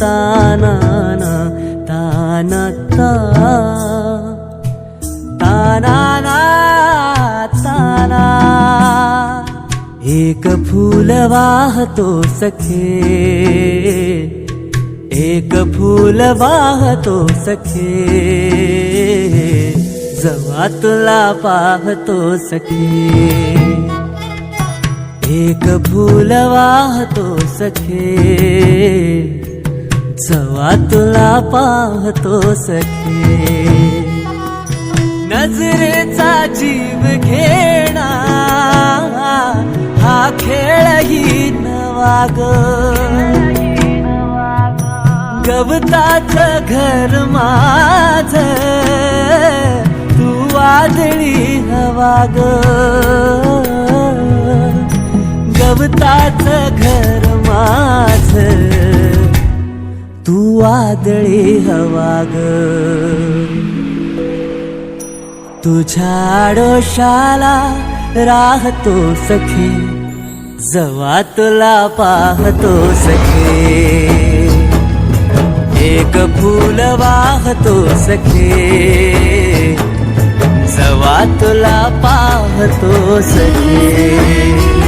ता एक फुल वा सखे एक फूल वाहतो सखे। जवा तुला पाहतो सखे. एक फूल वाहतो सखे. जवा तुला पाहतो सखे. नजरेचा जीव घेणा हा खेळही नवा ग गवताच घर माझ वादळी हवा ग गवताच घर माझ. तू वादळी हवा ग तुझ्या आडोशाला राहतो सखे. जवा तुला पाहतो सखे. एक फूल वाहतो सखे. जवा तुला पाहतो सखे.